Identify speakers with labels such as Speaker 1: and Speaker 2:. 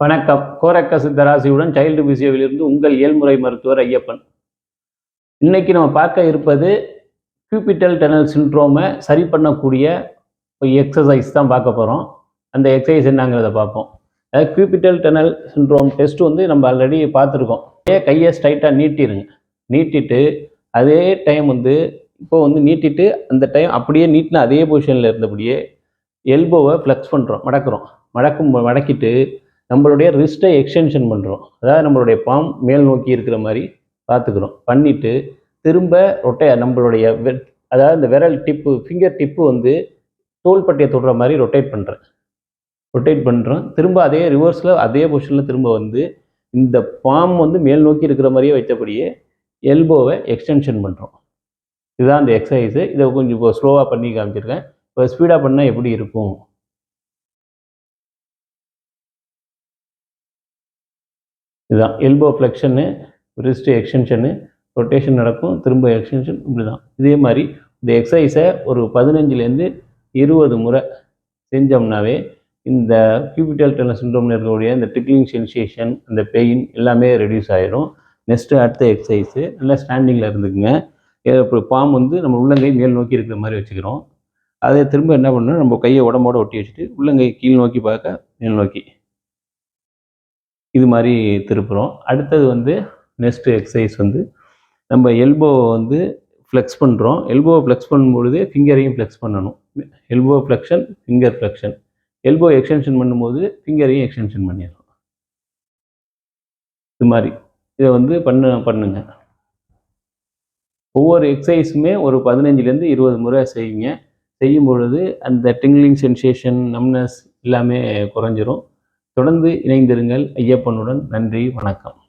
Speaker 1: வணக்கம். கோரக்க சித்தராசியுடன் சைல்டு பிசியோவிலிருந்து உங்கள் இயல்முறை மருத்துவர் ஐயப்பன். இன்னைக்கு நம்ம பார்க்க இருப்பது கியூபிட்டல் டனல் சிண்ட்ரோமை சரி பண்ணக்கூடிய ஒரு எக்ஸசைஸ் தான் பார்க்க போகிறோம் அந்த எக்ஸசைஸ் என்னங்கிறத பார்ப்போம். அதாவது கியூபிட்டல் டனல் சிண்ட்ரோம் டெஸ்ட் வந்து நம்ம ஆல்ரெடி பார்த்துருக்கோம். அதே கையை ஸ்ட்ரைட்டாக நீட்டிடுங்க நீட்டிட்டு அதே டைம் வந்து இப்போ வந்து நீட்டிட்டு அந்த டைம் அப்படியே நீட்டின அதே பொசிஷனில் இருந்தபடியே எல்போவை ஃப்ளெக்ஸ் பண்ணுறோம் மடக்குறோம். மடக்கும் மடக்கிட்டு நம்மளுடைய ரிஸ்ட்டை எக்ஸ்டென்ஷன் பண்ணுறோம் அதாவது நம்மளுடைய பாம் மேல் நோக்கி இருக்கிற மாதிரி பார்த்துக்கிறோம். பண்ணிவிட்டு திரும்ப ரொட்டையா நம்மளுடைய அதாவது இந்த விரல் டிப்பு ஃபிங்கர் டிப்பு வந்து தோள்பட்டையை தொடுற மாதிரி ரொட்டேட் பண்ணுறேன் ரொட்டேட் பண்ணுறோம் திரும்ப அதே ரிவர்ஸில் அதே பொசிஷனில் திரும்ப வந்து இந்த பாம் வந்து மேல் நோக்கி இருக்கிற மாதிரியே வைத்தபடியே எல்போவை எக்ஸ்டென்ஷன் பண்ணுறோம் இதுதான் அந்த எக்ஸசைஸு இதை கொஞ்சம் இப்போ ஸ்லோவாக பண்ணி காமிச்சிருக்கேன். இப்போ ஸ்பீடாக பண்ணால் எப்படி இருக்கும்? இதுதான். Elbow flexion wrist extension rotation நடக்கும். திரும்ப எக்ஸ்டென்ஷன் இப்படி தான் இதே மாதிரி இந்த எக்ஸசைஸை ஒரு பதினஞ்சுலேருந்து இருபது முறை செஞ்சோம்னாவே இந்த கியூபிட்டல் டெனல் சிண்ட்ரோமில் இருக்கக்கூடிய இந்த டிக்லிங் சென்சேஷன் அந்த பெயின் எல்லாமே ரெடியூஸ் ஆயிடும் நெக்ஸ்ட்டு அடுத்த எக்ஸசைஸு நல்லா ஸ்டாண்டிங்கில் இருந்துக்குங்க. இப்போ பாம் வந்து நம்ம உள்ளங்கை மேல் நோக்கி இருக்கிற மாதிரி வச்சுக்கிறோம். அதை திரும்ப என்ன பண்ணணும்? நம்ம கையை உடம்போட ஒட்டி வச்சுட்டு உள்ளங்கை கீழ் நோக்கி பார்க்க மேல் நோக்கி. இது மாதிரி திருப்புறோம். அடுத்தது வந்து நெக்ஸ்ட்டு எக்ஸசைஸ் வந்து நம்ம எல்போ வந்து ஃப்ளெக்ஸ் பண்ணுறோம் எல்போவை ஃப்ளெக்ஸ் பண்ணும்பொழுது ஃபிங்கரையும் ஃப்ளெக்ஸ் பண்ணணும். Elbow flexion finger flexion elbow extension பண்ணும்போது ஃபிங்கரையும் எக்ஸ்டென்ஷன் பண்ணிடணும். இது மாதிரி இதை வந்து பண்ணு பண்ணுங்க. ஒவ்வொரு எக்ஸசைஸுமே ஒரு பதினஞ்சுலேருந்து இருபது முறை செய்யுங்க. செய்யும் பொழுது அந்த டிங்லிங் சென்சேஷன் நம்னஸ் எல்லாமே குறைஞ்சிரும். தொடர்ந்து இணைந்திருங்கள். ஐயப்பனுடன் நன்றி வணக்கம்.